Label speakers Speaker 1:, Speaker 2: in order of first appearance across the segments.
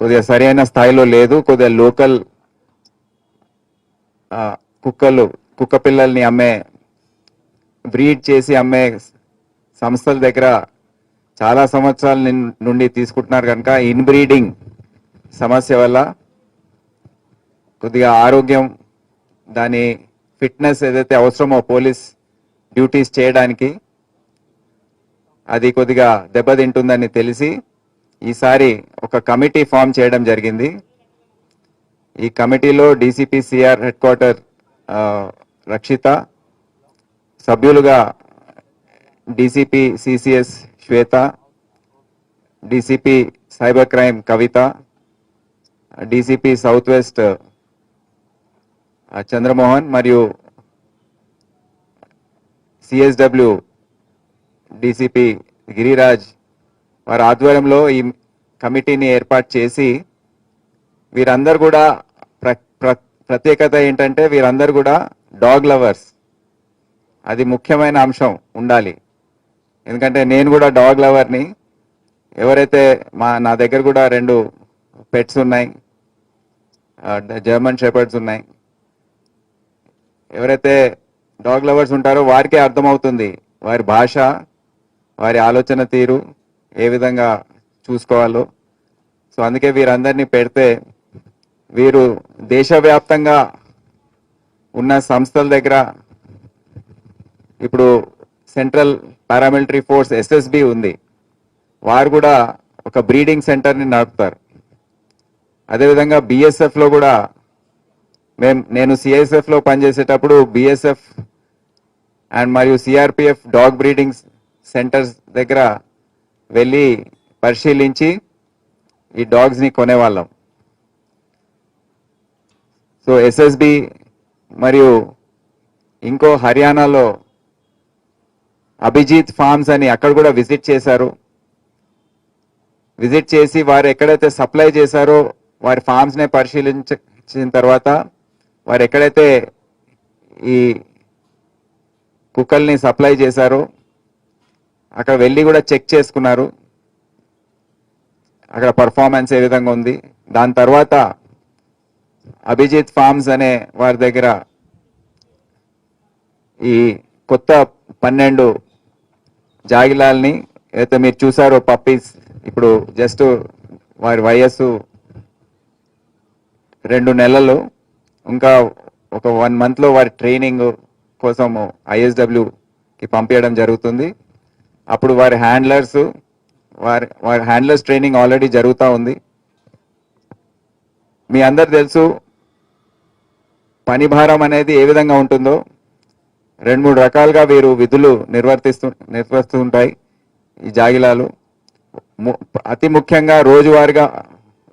Speaker 1: కొద్దిగా సరైన స్థాయిలో లేదు కొద్దిగా లోకల్ కుక్కలు కుక్క పిల్లల్ని అమ్మే బ్రీడ్ చేసి అమ్మే సంస్థల దగ్గర చాలా సంవత్సరాల నుండి తీసుకుంటున్నారు కనుక ఇన్బ్రీడింగ్ సమస్య వల్ల కొద్దిగా ఆరోగ్యం దాని ఫిట్నెస్ ఏదైతే అవసరమో పోలీస్ డ్యూటీస్ చేయడానికి అది కొద్దిగా దెబ్బతింటుందని తెలిసి ఈసారి ఒక కమిటీ ఫామ్ చేయడం జరిగింది. ఈ కమిటీలో డీసీపీసీఆర్ హెడ్ క్వార్టర్ రక్షిత సభ్యులుగా DCP CCS Shweta DCP cyber crime Kavitha DCP south west Chandramohan మరియు సిఎస్డబ్ల్యూ డీసీపీ గిరిరాజ్ వారి ఆధ్వర్యంలో ఈ కమిటీని ఏర్పాటు చేసి వీరందరూ కూడా ప్ర ప్ర- ప్రత్యేకత ఏంటంటే వీరందరూ కూడా డాగ్ లవర్స్. అది ముఖ్యమైన అంశం ఉండాలి. ఎందుకంటే నేను కూడా డాగ్ లవర్ని. ఎవరైతే మా నా దగ్గర కూడా రెండు పెట్స్ ఉన్నాయి. జర్మన్ షెపర్డ్స్ ఉన్నాయి. ఎవరైతే డాగ్ లవర్స్ ఉంటారో వారికే అర్థమవుతుంది వారి భాష వారి ఆలోచన తీరు. ఏ విధంగా చూసుకోవాలో. సో అందుకే వీరందరినీ పెడితే వీరు దేశవ్యాప్తంగా ఉన్న సంస్థల దగ్గర ఇప్పుడు సెంట్రల్ పారామిలిటరీ ఫోర్స్ ఎస్ఎస్బి ఉంది. వారు కూడా ఒక బ్రీడింగ్ సెంటర్ని నడుపుతారు. అదేవిధంగా బిఎస్ఎఫ్లో కూడా మేము నేను సిఐఎస్ఎఫ్లో పనిచేసేటప్పుడు బిఎస్ఎఫ్ అండ్ మరియు సిఆర్పిఎఫ్ డాగ్ బ్రీడింగ్ సెంటర్స్ దగ్గర వెళ్ళి పరిశీలించి ఈ డాగ్స్ని కొనేవాళ్ళం. సో ఎస్ఎస్బి మరియు ఇంకో హర్యానాలో అభిజిత్ ఫార్మ్స్ అని అక్కడ కూడా విజిట్ చేశారు. విజిట్ చేసి వారు ఎక్కడైతే సప్లై చేశారో వారి ఫార్మ్స్నే పరిశీలించిన తర్వాత వారు ఎక్కడైతే ఈ కుక్కల్ని సప్లై చేశారో అక్కడ వెళ్ళి కూడా చెక్ చేసుకున్నారు. అక్కడ పర్ఫార్మెన్స్ ఏ విధంగా ఉంది. దాని తర్వాత అభిజిత్ ఫార్మ్స్ అనే వారి దగ్గర ఈ కొత్త పన్నెండు జాగిలాల్ని అయితే మీరు చూసారో పప్పీస్ ఇప్పుడు జస్ట్ వారి వయస్సు రెండు నెలలు. ఇంకా ఒక వన్ మంత్లో వారి ట్రైనింగ్ కోసము ఐఎస్డబ్ల్యూకి పంపించడం జరుగుతుంది. అప్పుడు వారి హ్యాండ్లర్స్ వారి వారి హ్యాండ్లర్స్ ట్రైనింగ్ ఆల్రెడీ జరుగుతూ ఉంది. మీ అందరు తెలుసు పని భారం అనేది ఏ విధంగా ఉంటుందో. రెండు మూడు రకాలుగా వీరు విధులు నిర్వర్తిస్తూ నిర్వర్తిస్తూ ఉంటాయి ఈ జాగిలాలు. ము- అతి ముఖ్యంగా రోజువారీగా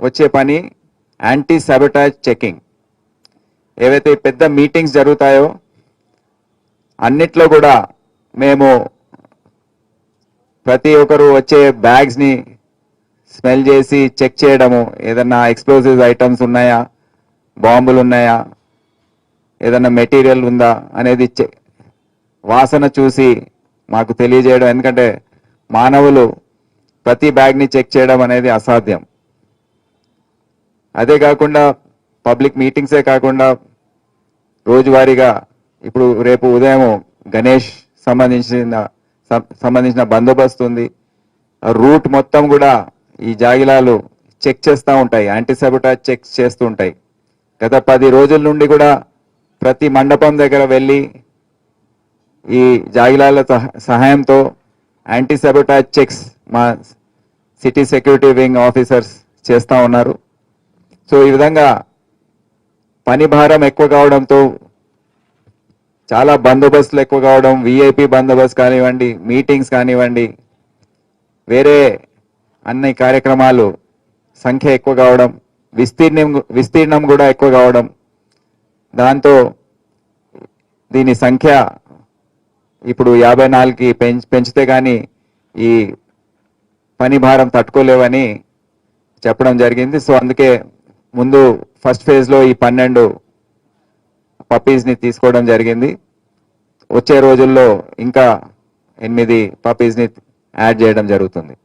Speaker 1: వచ్చే పని యాంటీ సబటాజ్ చెకింగ్ ఏవైతే పెద్ద మీటింగ్స్ జరుగుతాయో అన్నిట్లో కూడా మేము ప్రతి ఒక్కరు వచ్చే బ్యాగ్స్ని స్మెల్ చేసి చెక్ చేయడము. ఏదన్నా ఎక్స్ప్లోజివ్ ఐటమ్స్ ఉన్నాయా? బాంబులు ఉన్నాయా? ఏదన్నా మెటీరియల్ ఉందా? అనేది చె- వాసన చూసి మాకు తెలియజేయడం. ఎందుకంటే మానవులు ప్రతి బ్యాగ్ని చెక్ చేయడం అనేది అసాధ్యం. అదే కాకుండా పబ్లిక్ మీటింగ్సే కాకుండా రోజువారీగా ఇప్పుడు రేపు ఉదయం గణేష్ సంబంధించిన సంబంధించిన బందోబస్తు ఉంది. రూట్ మొత్తం కూడా ఈ జాగిలాలు చెక్ చేస్తూ ఉంటాయి. యాంటీసెబటాజ్ చెక్ చేస్తూ ఉంటాయి. గత పది రోజుల నుండి కూడా ప్రతి మండపం దగ్గర వెళ్ళి ఈ జాగిలాల సహాయంతో యాంటీసెబటాజ్ చెక్స్ మా సిటీ సెక్యూరిటీ వింగ్ ఆఫీసర్స్ చేస్తూ ఉన్నారు. సో ఈ విధంగా పని భారం ఎక్కువ కావడంతో చాలా బందోబస్తులు ఎక్కువ కావడం విఐపి బందోబస్తు కానివ్వండి మీటింగ్స్ కానివ్వండి వేరే అన్ని కార్యక్రమాలు సంఖ్య ఎక్కువ కావడం విస్తీర్ణం విస్తీర్ణం కూడా ఎక్కువ కావడం దాంతో దీని సంఖ్య ఇప్పుడు యాభై నాలుగుకి పెంచ్ పెంచితే కానీ ఈ పని భారం తట్టుకోలేవని చెప్పడం జరిగింది. సో అందుకే ముందు ఫస్ట్ ఫేజ్లో ఈ పన్నెండు పప్పీస్ని తీసుకోవడం జరిగింది. వచ్చే రోజుల్లో ఇంకా ఎనిమిది పప్పీస్ని యాడ్ చేయడం జరుగుతుంది.